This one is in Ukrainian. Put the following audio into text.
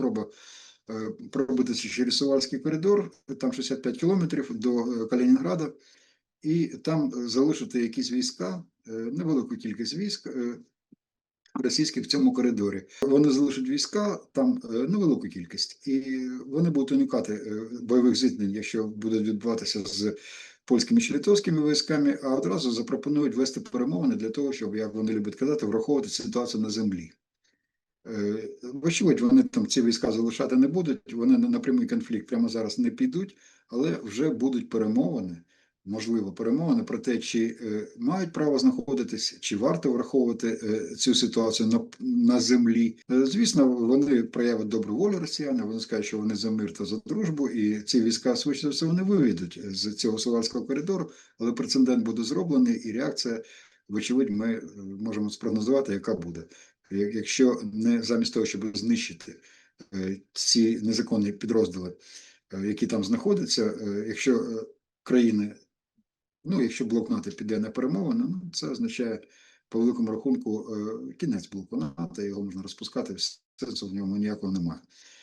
спроба е, пробитися через Сувальський коридор, там 65 кілометрів до е, Калінінграда, і там е, залишити якісь війська, невелику кількість військ. Російських в цьому коридорі вони залишать війська там невелику кількість, і вони будуть уникати бойових зіткнень, якщо будуть відбуватися з польськими чи литовськими військами, а одразу запропонують вести перемовини для того, щоб, як вони люблять казати, враховувати ситуацію на землі. Е, Вочевидь, вони там ці війська залишати не будуть, вони на прямий конфлікт прямо зараз не підуть, але вже будуть перемовини, можливо, перемовини про те, чи е, мають право знаходитись, чи варто враховувати е, цю ситуацію на, на землі. Звісно, вони проявять добру волю росіяни, вони скажуть, що вони за мир та за дружбу, і ці війська, за все, вони виведуть з цього Сувальського коридору, але прецедент буде зроблений, і реакція, вочевидь, ми можемо спрогнозувати, яка буде. Як- Якщо не замість того, щоб знищити е, ці незаконні підрозділи, е, які там знаходяться, е, якщо країни, ну якщо блок НАТО піде на перемовини, ну це означає по великому рахунку кінець блоку НАТО, його можна розпускати, сенсу в ньому ніякого немає.